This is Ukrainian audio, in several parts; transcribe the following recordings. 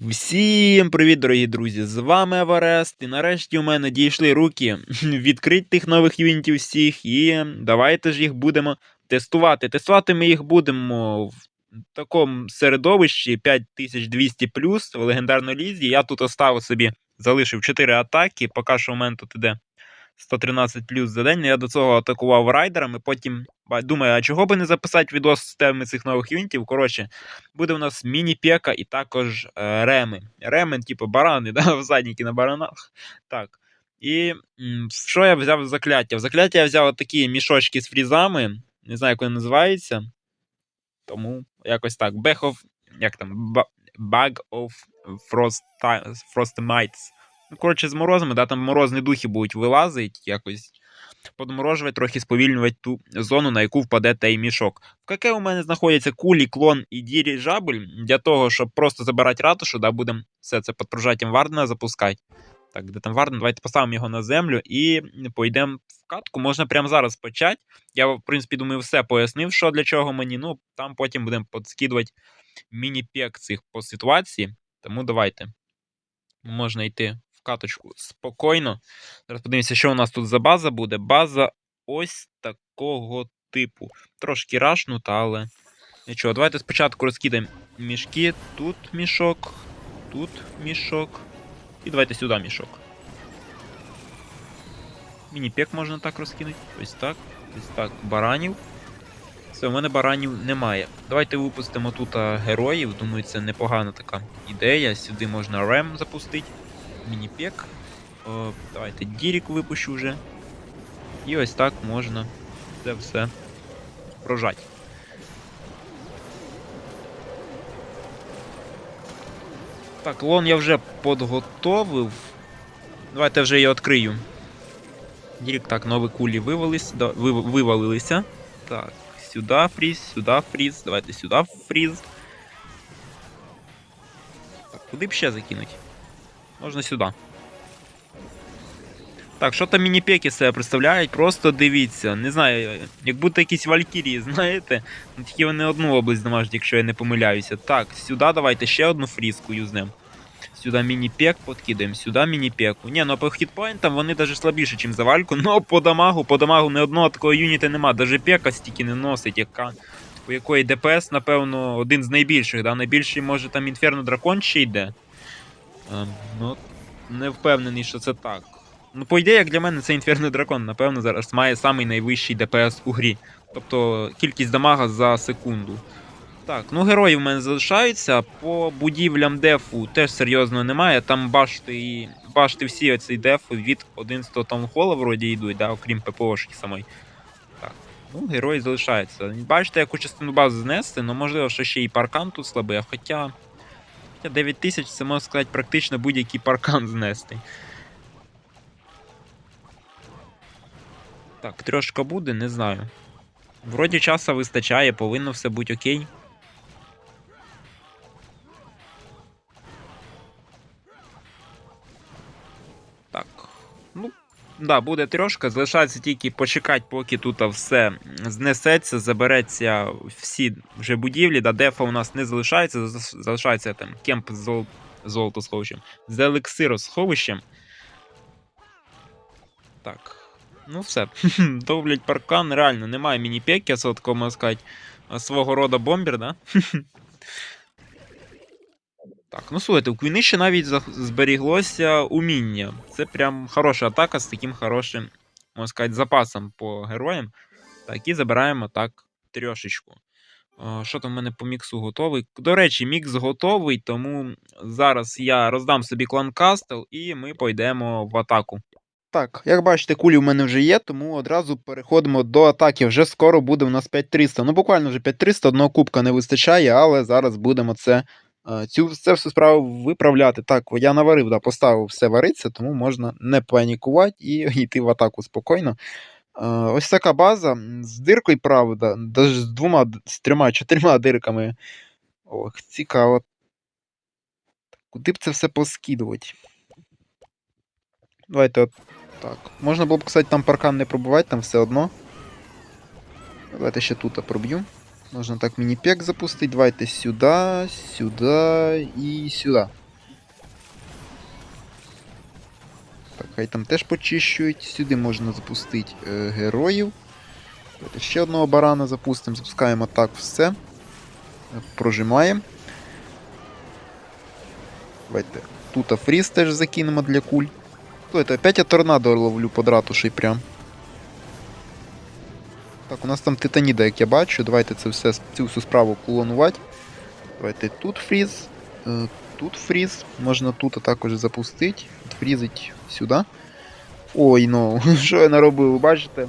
Всім привіт, дорогі друзі! З вами Аварест, і нарешті у мене дійшли руки відкрити тих нових юнітів всіх, і давайте ж їх будемо тестувати. Тестувати ми їх будемо в такому середовищі 5200 в легендарній лізі. Я тут оставив собі, залишив 4 атаки, поки що у мене тут іде 113 плюс за день. Я до цього атакував райдерами, потім думаю, а чого би не записати відос з теми цих нових юнітів. Коротше, буде у нас міні-пека і також е, реми. Реми, типу, барани, да, всадники на баранах. Так. І що я взяв в закляття? В закляття я взяв такі мішочки з фрізами. Не знаю, як вони називаються. Тому якось так. Bag of. Як там? Ba- Bag of Frost, Frostmites. Коротше, з морозами, да, там морозні духи будуть вилазити, якось подморожувати, трохи сповільнювати ту зону, на яку впаде той мішок. В КК у мене знаходяться кулі, клон і діріжабль для того, щоб просто забирати ратушу, да, будемо все це під прожаттям Вардена запускати. Так, де там Варден? Давайте поставимо його на землю і пойдемо в катку. Можна прямо зараз почати. Я, в принципі, думаю, все пояснив, що для чого мені. Ну, там потім будемо підскидувати міні-пек цих по ситуації. Тому давайте. Можна йти в каточку спокійно. Зараз подивимося, що у нас тут за база буде. База ось такого типу. Трошки рашнута, але нічого. Давайте спочатку розкидаємо мішки. Тут мішок, тут мішок. І давайте сюди мішок. Міні-пек можна так розкинути. Ось так. Ось так. Баранів. Все, у мене баранів немає. Давайте випустимо тут героїв. Думаю, це непогана така ідея. Сюди можна рем запустити. Міні-пек. Давайте Дірік випущу вже. І ось так можна це все прожати. Так, лон я вже підготовив. Давайте вже її відкрию. Дірік, так, нові кулі вивались, да, вив, вивалилися. Так, сюди фріз, сюди фріз, давайте сюди фріз. Так, куди б ще закинути? Можна сюди. Так, що там міні-пеки себе представляють, просто дивіться. Не знаю, як будто якісь валькірії, знаєте? Ну, Тільки вони одну область дамажать, якщо я не помиляюся. Так, сюди давайте ще одну фрізку юзнем. Сюди міні-пек подкидаємо, сюди міні-пеку. Ні, ну по хітпоінтам вони навіть слабіше, ніж за вальку, но по дамагу, по дамагу не одного такого юніта нема. Даже пека стільки не носить, яка. У якої ДПС, напевно, один з найбільших, да? Найбільший, може, там Інферно Дракон ще йде. Ем, ну, не впевнений, що це так. Ну, по ідеї, як для мене, це Інферно Дракон, напевно, зараз має самий найвищий ДПС у грі. Тобто кількість дамага за секунду. Так, ну герої в мене залишаються. По будівлям дефу теж серйозно немає. Там башти і башти всі оцей деф від 11 таунхола вроді йдуть, да, окрім ППОшки самої. Так, ну герої залишаються. Бачите, яку частину бази знести, ну можливо, що ще і паркан тут слабий, хоча. Хоча 9 тисяч це можна сказати практично будь-який паркан знести. Так, трьошка буде, не знаю. Вроді часу вистачає, повинно все бути окей. Да, буде трошка. Залишається тільки почекати, поки тут все знесеться, забереться всі вже будівлі. Да, дефа у нас не залишається. Залишається там кемп з зол... золотосховищем. З елексиросховищем. Так. Ну все. Довлять паркан, реально, немає міні-пеки, це можна сказати, свого рода бомбер, да? Так, ну слухайте, у Квіни ще навіть зберіглося уміння. Це прям хороша атака з таким хорошим, можна сказати, запасом по героям. Так, і забираємо так трьошечку. Що там в мене по міксу готовий? До речі, мікс готовий, тому зараз я роздам собі клан Кастел і ми пойдемо в атаку. Так, як бачите, кулі в мене вже є, тому одразу переходимо до атаки. Вже скоро буде у нас 5300. Ну, буквально вже 5300, одного кубка не вистачає, але зараз будемо це, е, цю це всю справу виправляти. Так, я наварив, да, поставив все вариться, тому можна не панікувати і йти в атаку спокійно. Е, Ось така база з диркою, правда, навіть з двома, з трьома, чотирма дирками. Ох, цікаво. Куди б це все поскидувати? Давайте от так. Можна було б, кстати, там паркан не пробувати, там все одно. Давайте ще тут проб'ю. Можна так міні-пек запустити. Давайте сюда, сюда і сюди. Так, хай там теж почищують. Сюди можна запустити е, героїв. Ще одного барана запустимо, запускаємо так все. Прожимаємо. Давайте. Тут фріз теж закинемо для куль. То опять я торнадо ловлю по дратушей прям. Так, у нас там титаніда, як я бачу. Давайте це все, цю всю справу клонувати. Давайте тут фріз. е, Тут фріз. Можна тут також запустити. Фрізить сюди. Ой, ну, що я наробив, ви бачите?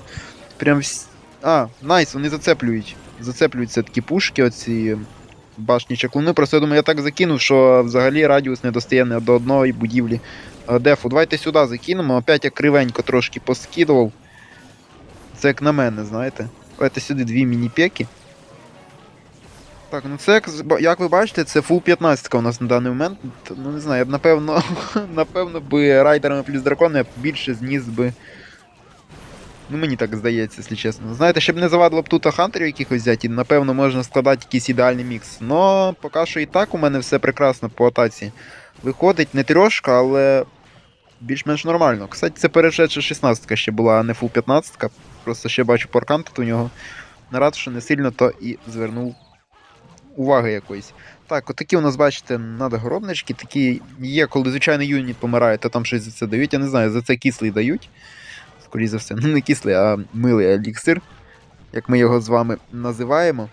Прям вс... А, найс, вони зацеплюють. Зацеплюються такі пушки, оці башні чаклуни. Просто я думаю, я так закинув, що взагалі радіус не достає ні до одної будівлі. Е, Дефу, давайте сюди закинемо. Опять я кривенько трошки поскидував. Це як на мене, знаєте. Давайте сюди дві міні-пеки. Так, ну це як, ви бачите, це фул 15 у нас на даний момент. Ну не знаю, я б напевно, напевно би райдерами плюс б більше зніс би. Ну мені так здається, якщо чесно. Знаєте, щоб не завадило б тут хантерів якихось взяти, напевно, можна складати якийсь ідеальний мікс. Но поки що і так у мене все прекрасно по атаці. Виходить не трьошка, але більш-менш нормально. Кстати, це перешедша 16 ще була, а не фул 15. Просто ще бачу паркан тут у нього. Нарад, що не сильно то і звернув уваги якоїсь. Так, отакі у нас, бачите, надгробнички, такі є, коли звичайний юніт помирає, то там щось за це дають. Я не знаю, за це кислий дають. Скоріше за все. Ну не кислий, а милий еліксир, як ми його з вами називаємо.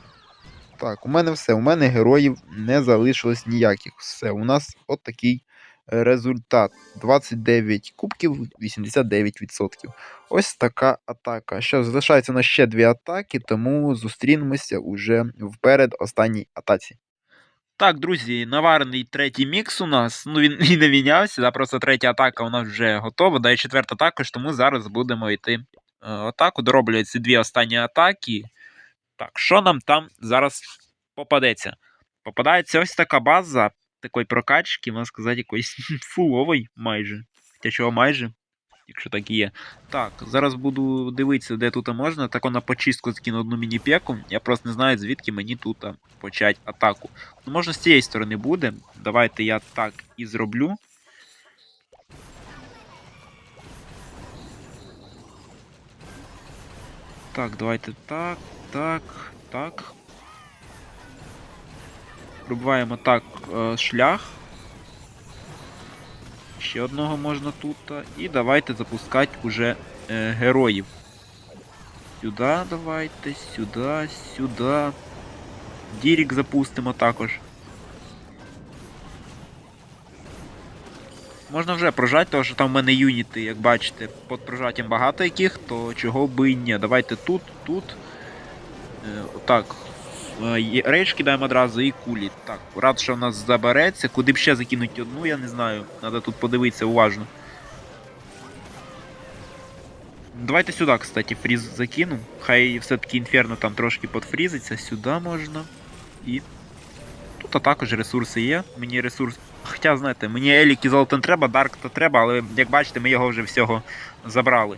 Так, у мене все. У мене героїв не залишилось ніяких. Все, у нас от результат. 29 кубків, 89%. Ось така атака. Що, залишається на ще дві атаки, тому зустрінемося уже вперед останній атаці. Так, друзі, наварений третій мікс у нас. Ну він і не мінявся, да, просто третя атака у нас вже готова, да і четверта також, тому зараз будемо йти е, атаку. Дороблюють ці дві останні атаки. Так, що нам там зараз попадеться? Попадається ось така база такої прокачки, можна сказати, якоїсь фулової майже. Хоча чого майже, якщо так і є. Так, зараз буду дивитися, де тут можна. Так на почистку скину одну міні-пеку. Я просто не знаю, звідки мені тут почати атаку. Ну, можна з цієї сторони буде. Давайте я так і зроблю. Так, давайте так, так, так. Пробиваємо так шлях. Ще одного можна тут. І давайте запускати уже е, героїв. Сюди давайте, сюди, сюди. Дірік запустимо також. Можна вже прожати, тому що там в мене юніти, як бачите, під прожаттям багато яких, то чого би ні. Давайте тут, тут. Е, отак. Е, Рейдж кидаємо одразу і кулі. Так, рад, що в нас забереться. Куди б ще закинуть одну, я не знаю. Треба тут подивитися уважно. Давайте сюди, кстати, фріз закину. Хай все-таки інферно там трошки подфрізиться. Сюди можна. І. Тут також ресурси є. Мені ресурс. Хоча, знаєте, мені Елік і золото не треба, Дарк то треба, але як бачите, ми його вже всього забрали.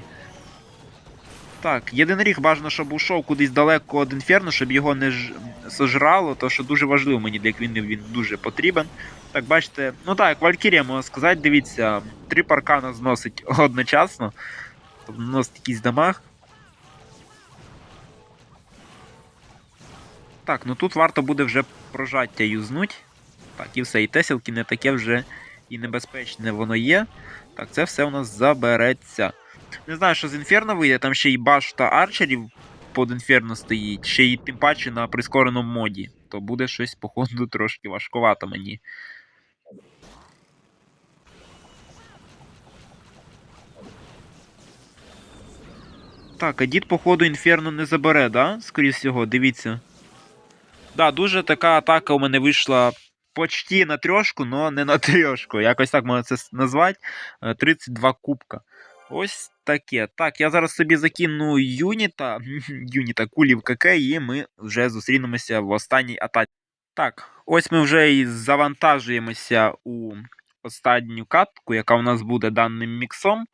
Так, єдиний ріг бажано, щоб ушов кудись далеко від інферно, щоб його не ж... сожрало, то що дуже важливо мені для квіни він дуже потрібен. Так, бачите, ну так, Валькірія можна сказати, дивіться, три паркана зносить одночасно. Тобто наносить якийсь дамаг. Так, ну тут варто буде вже прожаття юзнуть. Так, і все, і теселки не таке вже і небезпечне воно є. Так, це все у нас забереться. Не знаю, що з інферно вийде, там ще й башта арчерів під інферно стоїть, ще й тим паче на прискореному моді. То буде щось, походу, трошки важкувато мені. Так, а дід, походу, інферно не забере, да? Скоріше всього, дивіться. Да, дуже така атака у мене вийшла почти на трьошку, но не на трьошку. Якось так можна це назвати. Е, 32 кубка. Ось таке. Так, я зараз собі закину юніта, юніта кулі КК, і ми вже зустрінемося в останній атаці. Так, ось ми вже і завантажуємося у останню катку, яка у нас буде даним міксом.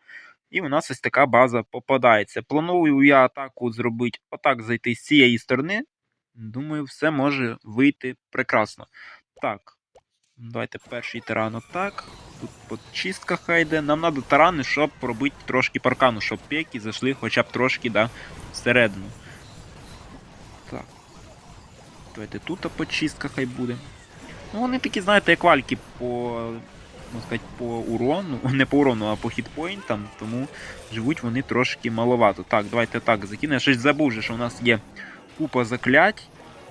І у нас ось така база попадається. Планую я атаку зробити отак зайти з цієї сторони. Думаю, все може вийти прекрасно. Так. Давайте перший тиран отак. Тут почистка хай йде. Нам треба тарани, щоб пробити трошки паркану, щоб пеки зайшли хоча б трошки да, всередину. Так. Давайте тут почистка хай буде. Ну, вони такі, знаєте, як вальки по. Можна сказати, по урону, не по урону, а по хітпоінтам, тому живуть вони трошки маловато. Так, давайте так закину. Я щось забув, що у нас є купа заклять,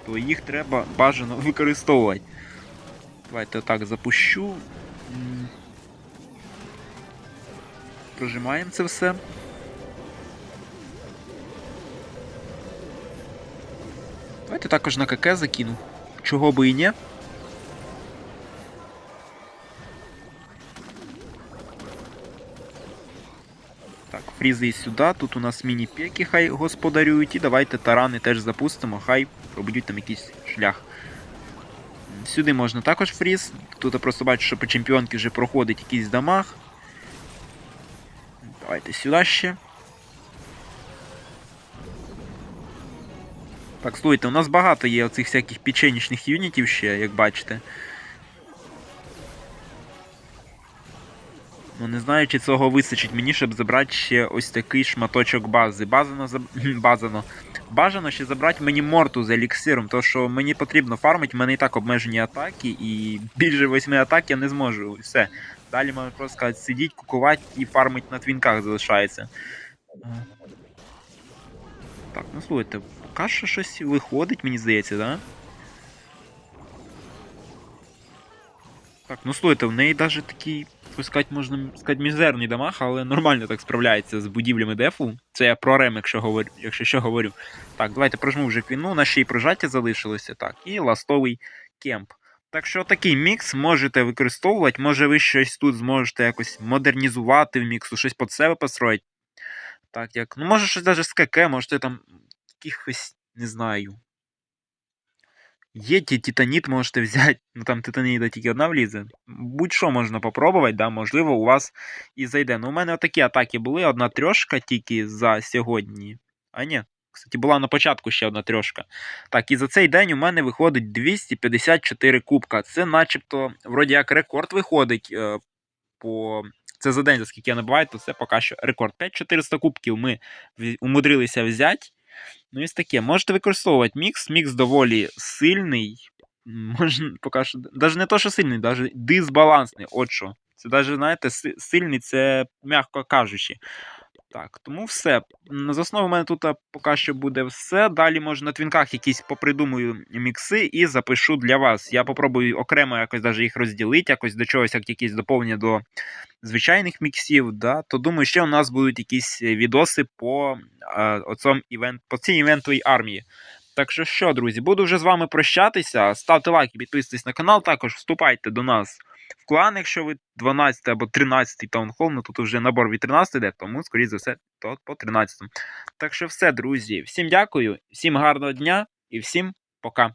то їх треба бажано використовувати. Давайте так запущу. Прожимаємо це все. Давайте також на КК закину. Чого би і ні. Так, фрізи і сюди. Тут у нас міні-пеки хай господарюють. І давайте тарани теж запустимо, хай пробудуть там якийсь шлях. Сюди можна також фріз. Тут я просто бачу, що по чемпіонки вже проходить якийсь дамаг. Давайте сюди ще. Так, слухайте, у нас багато є оцих всяких печенічних юнітів ще, як бачите. Ну не знаю, чи цього вистачить мені, щоб забрати ще ось такий шматочок бази. Базано заб... базано. Бажано ще забрати мені морту з еліксиром, тому що мені потрібно фармити, в мене і так обмежені атаки, і більше восьми атак я не зможу. Все. Далі можна просто сказати, сидіть, кукувати і фармить на твінках залишається. Так, ну слухайте, поки що щось виходить, мені здається, да? Так, ну слухайте, в неї навіть такий, так сказати, можна сказати, мізерний дамаг, але нормально так справляється з будівлями дефу. Це я про рем, якщо говорю, якщо що говорю. Так, давайте прожму вже квіну, у нас ще й прожаття залишилося. Так, і ластовий кемп. Так що такий мікс можете використовувати, може ви щось тут зможете якось модернізувати в міксу, щось під себе построїти. Так, як. Ну, може щось навіть з КК, можете там якихось, не знаю. Єті, титаніт можете взяти, ну там титаніда тільки одна влізе. Будь-що можна попробувати, да, можливо, у вас і зайде. Ну, у мене такі атаки були, одна трьошка тільки за сьогодні. А ні, кстати, була на початку ще одна трьошка. Так, і за цей день у мене виходить 254 кубка. Це начебто, вроді як рекорд виходить е, по. Це за день, за скільки я набиваю, то це поки що рекорд. 5400 кубків ми умудрилися взяти. Ну, і таке. Можете використовувати мікс. Мікс доволі сильний. Можна поки що. Навіть не то, що сильний, навіть дисбалансний. От що. Це навіть, знаєте, сильний, це м'яко кажучи. Так, тому все. М, За основу в мене тут поки що буде все. Далі може на твінках якісь попридумую мікси і запишу для вас. Я попробую окремо якось даже їх розділити, якось до чогось, як якісь доповнення до звичайних міксів. Да? То думаю, ще у нас будуть якісь е, відоси по, а, оцьому івент, по цій івентовій армії. Так що що, друзі, буду вже з вами прощатися. Ставте лайки, підписуйтесь на канал, також вступайте до нас в клан, якщо ви 12 або 13 таунхол, ну тут вже набор від 13 йде, тому, скоріше за все, то по 13. Так що все, друзі, всім дякую, всім гарного дня і всім пока.